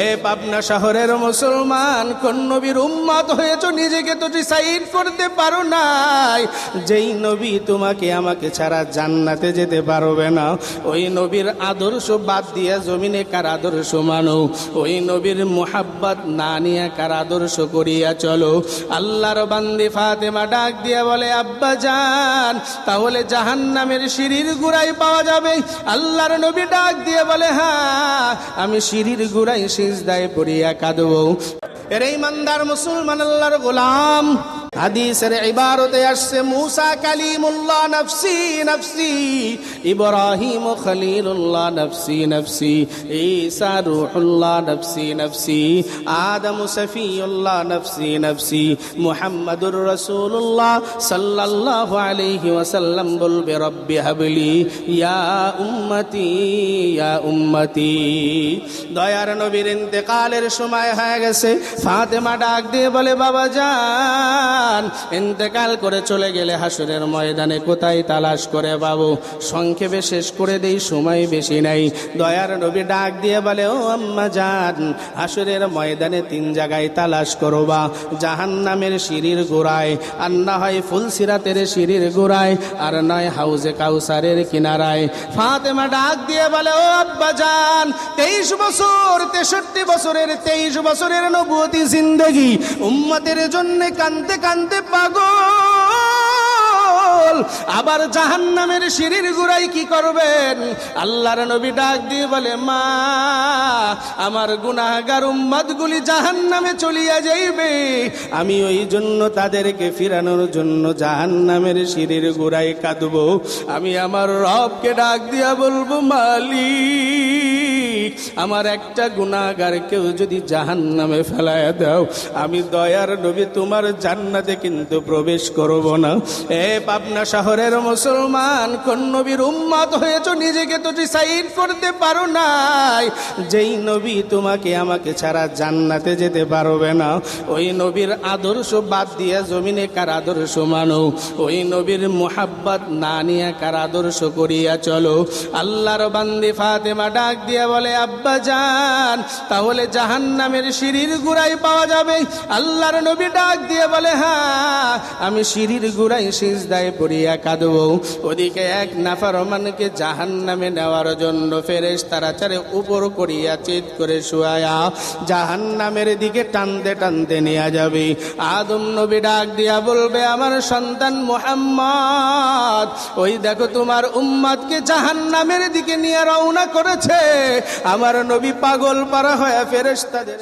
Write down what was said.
এ পাবনা শহরের মুসলমান, কোন নবীর উম্মত হয়েছ নিজেকে তো ডিসাইড করতে পারো নাই। যেই নবী তোমাকে আমাকে ছাড়া জান্নাতে যেতে পারবে না, ওই নবীর আদর্শ বাদ দিয়া জমিনে কার আদর্শ মানো? ওই নবীর মোহাব্বত না নিয়ে কার আদর্শ করিয়া চলো? আল্লাহর বান্দি ফাতেমা ডাক দিয়া বলে, আব্বা যান তাহলে জাহান্নামের সিঁড়ির গুড়াই পাওয়া যাবে। আল্লাহর নবী ডাক দিয়ে বলে হ্যাঁ আমি সিঁড়ির গুড়াই সিজদায় পড়িয়া কাঁদব। এর ইমানদার মুসলমান আল্লাহর গোলাম। হাদিসের ইবারতে আসছে, মুসা কালিমুল্লাহ নফসি নফসি, ইব্রাহিম খলিলুল্লাহ নফসি নফসি, ঈসা রূহুল্লাহ নফসি নফসি, আদম সফিউল্লাহ নফসি নফসি, মুহাম্মাদুর রাসূলুল্লাহ সাল্লাল্লাহু আলাইহি ওয়াসাল্লাম বলবে, রব্বি হাবলি, ইয়া উম্মতি ইয়া উম্মতি। দয়ার নবীর ইন্তেকালের সময় হয়ে গেছে, ফাতেমা ডাক দিয়ে বলে, বাবা যান ইন্তেকাল করে চলে গেলে হাসুরের ময়দানে কোথায় তালাশ করে বাবু? সংক্ষেপে শেষ করে দেই, সময় বেশি নাই। দয়ার নবী ডাক দিয়ে বলে, ও আম্মা যান হাসুরের ময়দানে তিন জায়গায় তালাশ করো বা জাহান নামের সিঁড়ির গোড়ায়, আর না হয় ফুলসিরাতের সিঁড়ির গোড়ায়, আর নয় হাউজে কাউসারের কিনারায়। ফাতেমা ডাক দিয়ে বলে, ও আব্বা যান তেইশ বছর, তেষট্টি বছরের, তেইশ বছরের নবুয়তি জিন্দগি। উম্মতের জন্য কানতে কানতে পাগল। আবার জাহান নামের সিঁড়ির গুড়াই কি করবেন? আল্লাহর নবী ডাক দিয়ে বলে, মা, আমার গুনাহগার উম্মত গুলি জাহান নামে চলিয়া যাইবে। আমি ওই জন্য তাদেরকে ফিরানোর জন্য জাহান নামের সিঁড়ির গুড়াই কাঁদবো। আমি আমার রবকে ডাক দিয়া বলব, মালিক আমার একটা গুণাগার কেউ যদি জাহান নামে ফেলায় দাও, আমি দয়ার নবী তোমার জান্নাতে কিন্তু প্রবেশ করব না। এ পাবনা শহরের মুসলমান, কোন নবীর উম্মাদ হয়েছ নিজেকে তো ডিসাইড করতে পারো নাই। যেই নবী তোমাকে আমাকে ছাড়া জান্নাতে যেতে পারবে না, ওই নবীর আদর্শ বাদ দিয়া জমিনে কার আদর্শ মানো? ওই নবীর মোহাব্বত না নিয়ে কার আদর্শ করিয়া চলো? আল্লাহর বান্দি ফাতেমা ডাক দিয়া বলে আব্বা যান, তাহলে জাহান্নামের সিঁড়ির গুড়াই পাওয়া যাবে। আল্লাহর নবী ডাক দিয়ে বলে হ্যাঁ আমি সিঁড়ির গুড়াই সিজদায় পড়িয়া কাঁদবো। ওদিকে এক নাফারমানকে জাহান্নামে নেওয়ার জন্য ফেরেশ তারা চারে উপর করিয়া চিত করে শুয়ায়া জাহান্নামের দিকে টানতে টানতে নেওয়া যাবে। আদম নবী ডাক দিয়া বলবে, আমার সন্তান মোহাম্মদ, ওই দেখো তোমার উম্মাদকে জাহান্নামের দিকে নিয়ে রওনা করেছে। আমার নবী পাগল পারা হয়ে ফেরেশতাদের